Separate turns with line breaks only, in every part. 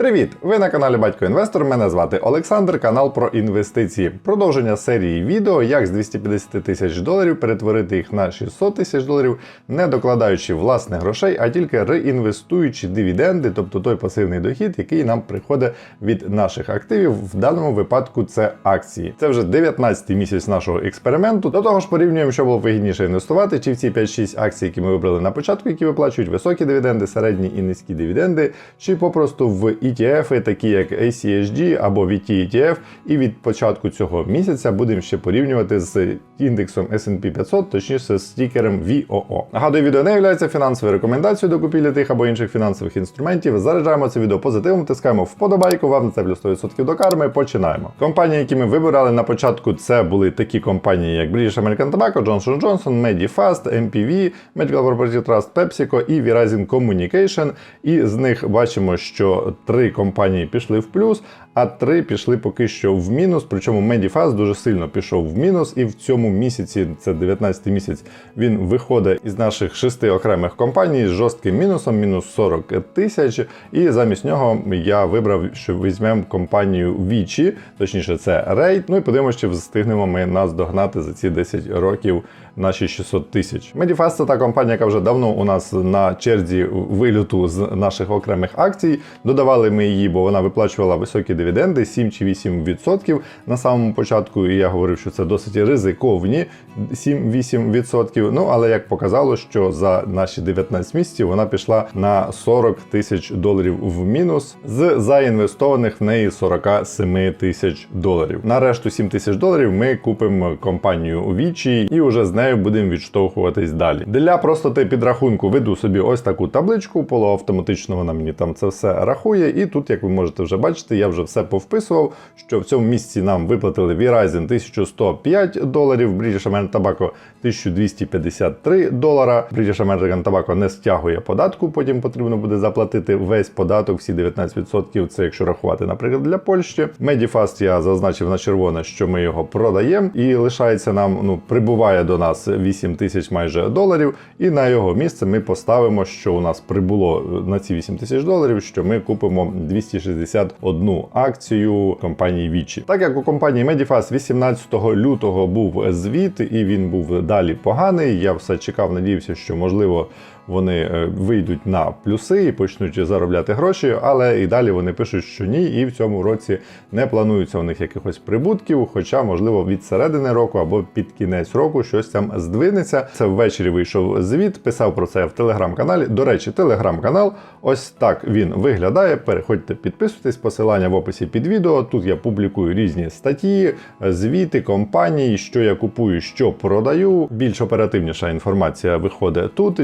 Привіт! Ви на каналі Батько Інвестор. Мене звати Олександр, канал про інвестиції. Продовження серії відео, як з 250 тисяч доларів перетворити їх на 600 тисяч доларів, не докладаючи власних грошей, а тільки реінвестуючи дивіденди, тобто той пасивний дохід, який нам приходить від наших активів. В даному випадку це акції. Це вже 19-й місяць нашого експерименту. До того ж, порівнюємо, що було вигідніше інвестувати, чи в ці 5-6 акцій, які ми вибрали на початку, які виплачують високі дивіденди, середні і низькі дивіденди, чи попросту в ETF, такі як ACHD або VT ETF, і від початку цього місяця будемо ще порівнювати з індексом S&P 500, точніше з стікером VOO. Нагадую, відео не є фінансовою рекомендацією до купівлі тих або інших фінансових інструментів. Заряджаємо це відео позитивом, тискаємо вподобайку, вам на це 100% до карми. Починаємо. Компанії, які ми вибирали на початку, це були такі компанії, як British American Tobacco, Johnson Johnson, Medifast, MPV, Medical Property Trust, PepsiCo і Verizon Communication. І з них бачимо, що три компанії пішли в плюс, а три пішли поки що в мінус. Причому Medifast дуже сильно пішов в мінус, і в цьому місяці, це 19-й місяць, він виходить із наших шести окремих компаній з жорстким мінусом, мінус 40 тисяч. І замість нього я вибрав, що візьмемо компанію Вічі, точніше, це Рейд. Ну і подивимося, чи встигнемо ми нас догнати за ці 10 років наші 600 тисяч. Medifast – це та компанія, яка вже давно у нас на черзі вилюту з наших окремих акцій. Додавали ми її, бо вона виплачувала високі дивіденди 7 чи 8% на самому початку. І я говорив, що це досить ризиковні 7-8%. Ну але як показало, що за наші 19 місяців вона пішла на 40 тисяч доларів в мінус з заінвестованих в неї 47 тисяч доларів. На решту 7 тисяч доларів ми купимо компанію Вічі і вже з нею будемо відштовхуватись далі. Для простоти підрахунку веду собі ось таку табличку, полуавтоматично вона мені там це все рахує. І тут, як ви можете вже бачити, я вже все повписував, що в цьому місці нам виплатили Verizon 1105 доларів, British American Tobacco 1253 долара. British American Tobacco не стягує податку, потім потрібно буде заплатити весь податок, всі 19%. Це якщо рахувати, наприклад, для Польщі. Medifast я зазначив на червоне, що ми його продаємо, і лишається нам, ну, прибуває до нас 8 тисяч майже доларів. І на його місце ми поставимо, що у нас прибуло на ці 8 тисяч доларів, що ми купимо 261 акцію компанії Вічі. Так як у компанії Medifast 18 лютого був звіт, і він був далі поганий. Я все чекав, надіявся, що можливо. Вони е, вийдуть на плюси і почнуть заробляти гроші, але і далі вони пишуть, що ні, і в цьому році не планується у них якихось прибутків. Хоча, можливо, від середини року або під кінець року щось там здвинеться. Це ввечері вийшов звіт, писав про це в телеграм-каналі. До речі, телеграм-канал ось так він виглядає. Переходьте, підписуйтесь, посилання в описі під відео. Тут я публікую різні статті, звіти компаній, що я купую, що продаю. Більш оперативніша інформація виходить тут.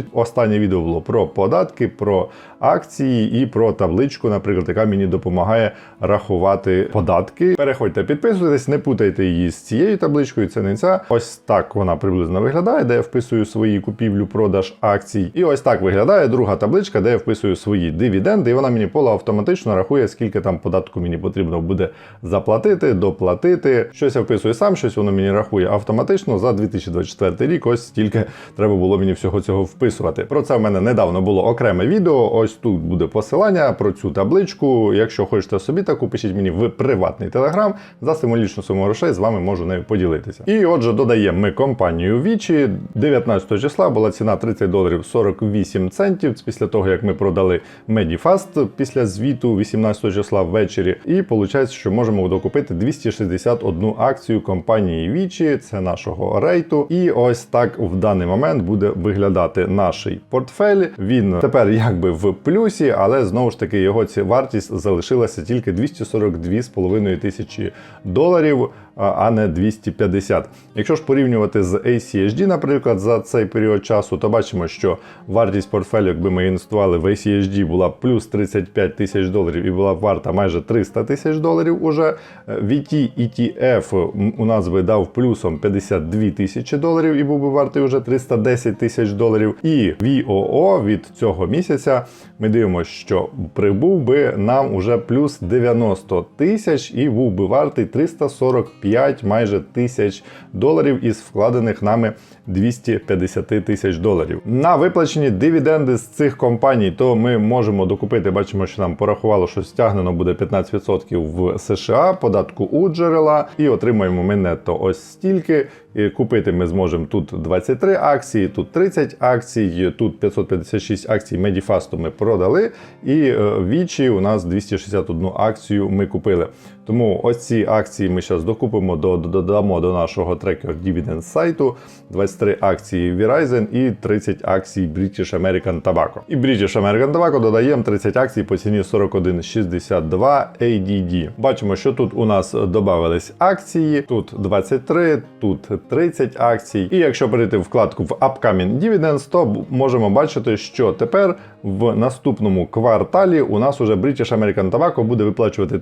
Останнє відео було про податки, про акції і про табличку, наприклад, яка мені допомагає рахувати податки. Переходьте, підписуйтесь, не путайте її з цією табличкою. Це не ця. Ось так вона приблизно виглядає, де я вписую свої купівлю-продаж акцій. І ось так виглядає друга табличка, де я вписую свої дивіденди, і вона мені полуавтоматично рахує, скільки там податку мені потрібно буде заплатити, доплатити. Щось я вписую сам, щось воно мені рахує автоматично. За 2024 рік ось стільки треба було мені всього цього вписувати. Про це в мене недавно було окреме відео. Ось тут буде посилання про цю табличку. Якщо хочете собі таку, пишіть мені в приватний телеграм. За символічну суму грошей з вами можу нею поділитися. І отже, додаємо ми компанію Вічі. 19 числа була ціна 30 доларів 48 центів. Після того, як ми продали Medifast після звіту 18 числа ввечері. І виходить, що можемо докупити 261 акцію компанії Вічі, це нашого рейту. І ось так в даний момент буде виглядати наш портфель. Він тепер якби в плюсі, але знову ж таки його ці вартість залишилася тільки 242,5 тисячі доларів, а не 250. Якщо ж порівнювати з ACHD, наприклад, за цей період часу, то бачимо, що вартість портфелю, якби ми інвестували в ACHD, була плюс 35 тисяч доларів і була варта майже 300 тисяч доларів. Уже VT ETF у нас би дав плюсом 52 тисячі доларів і був би вартий уже 310 тисяч доларів. І VOO від цього місяця ми дивимося, що прибув би нам уже плюс 90 тисяч і був би вартий 345 майже тисяч доларів із вкладених нами 250 тисяч доларів. На виплачені дивіденди з цих компаній, то ми можемо докупити. Бачимо, що нам порахувало, що стягнено буде 15% в США, податку у джерела, і отримаємо ми нетто ось стільки. І купити ми зможемо тут 23 акції, тут 30 акцій, тут 556 акцій Медіфасту ми продали. І е, вічі у нас 261 акцію ми купили. Тому ось ці акції ми зараз докупимо, до- до- додамо до нашого трекер Dividend сайту 23 акції Verizon і 30 акцій British American Tobacco. І British American Tobacco додаємо 30 акцій по ціні 41,62 ADD. Бачимо, що тут у нас додавались акції, тут 23, тут 30 акцій. І якщо перейти в вкладку в Upcoming Dividends, то можемо бачити, що тепер в наступному кварталі у нас уже British American Tobacco буде виплачувати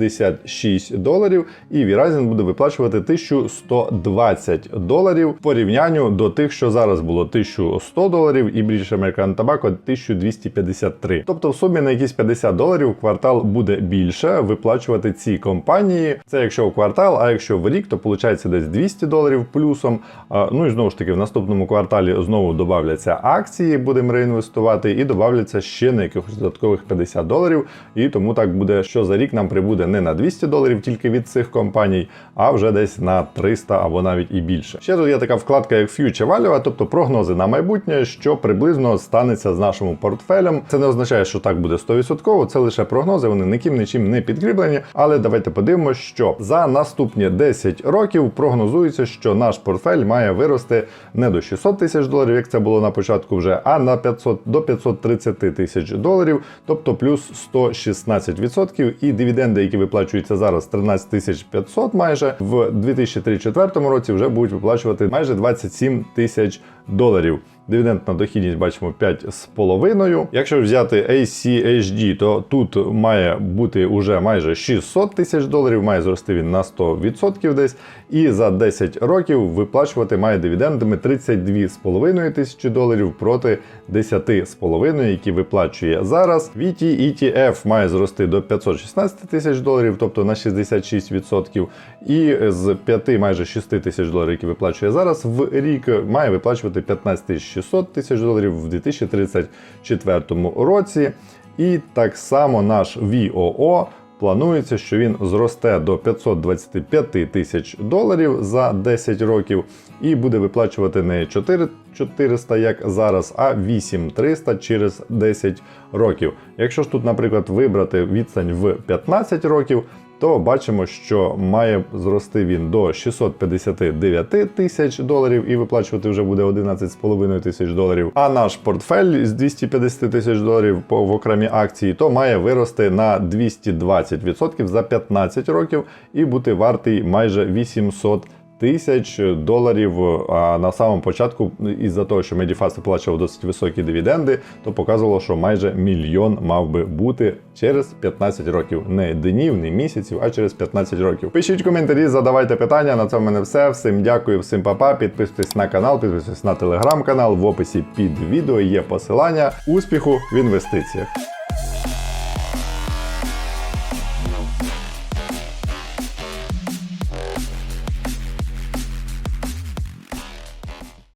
1286 доларів, і Verizon буде виплачувати 1120 доларів в порівнянню до тих, що зараз було 1100 доларів, і British American Tobacco 1253. Тобто в сумі на якісь 50 доларів квартал буде більше виплачувати ці компанії. Це якщо в квартал, а якщо в рік, то виходить десь 200 доларів плюсом. Ну і знову ж таки, в наступному кварталі знову додавляться акції, будемо реінвестувати, і додавляться ще на якихось додаткових 50 доларів. І тому так буде, що за рік нам прибуде не на 200 доларів тільки від цих компаній, а вже десь на 300 або навіть і більше. Ще тут є така вкладка, як Future Value, тобто прогнози на майбутнє, що приблизно станеться з нашим портфелем. Це не означає, що так буде 100%, це лише прогнози, вони ніким нічим не підкріплені. Але давайте подивимося, що за наступні 10 років прогнозується, що наш портфель має вирости не до 600 тисяч доларів, як це було на початку вже, а на 500 до 530 тисяч доларів, тобто плюс 116%. І дивіденди, які виплачуються зараз 13 тисяч 500 майже, в 2034 році вже будуть виплачувати майже 27 тисяч доларів. Дивіденд на дохідність бачимо 5,5. Якщо взяти ACHD, то тут має бути уже майже 600 тисяч доларів, має зрости він на 100% десь. І за 10 років виплачувати має дивідендами 32,5 тисячі доларів проти 10,5, які виплачує зараз. VT ETF має зрости до 516 тисяч доларів, тобто на 66%. І з 5 майже 6 тисяч доларів, які виплачує зараз, в рік має виплачувати 15 600 тисяч доларів в 2034 році. І так само наш VOO планується, що він зросте до 525 тисяч доларів за 10 років і буде виплачувати не 4 400, як зараз, а 8300 через 10 років. Якщо ж тут, наприклад, вибрати відстань в 15 років, то бачимо, що має зрости він до 659 тисяч доларів і виплачувати вже буде 11,5 тисяч доларів. А наш портфель з 250 тисяч доларів по в окремі акції, то має вирости на 220% за 15 років і бути вартий майже 800 тисяч доларів. А на самому початку, із-за того, що Medifast оплачував досить високі дивіденди, то показувало, що майже мільйон мав би бути через 15 років. Не днів, не місяців, а через 15 років. Пишіть коментарі, задавайте питання. На цьому в мене все. Всім дякую, всім папа. Підписуйтесь на канал, підписуйтесь на телеграм-канал. В описі під відео є посилання. Успіху в інвестиціях.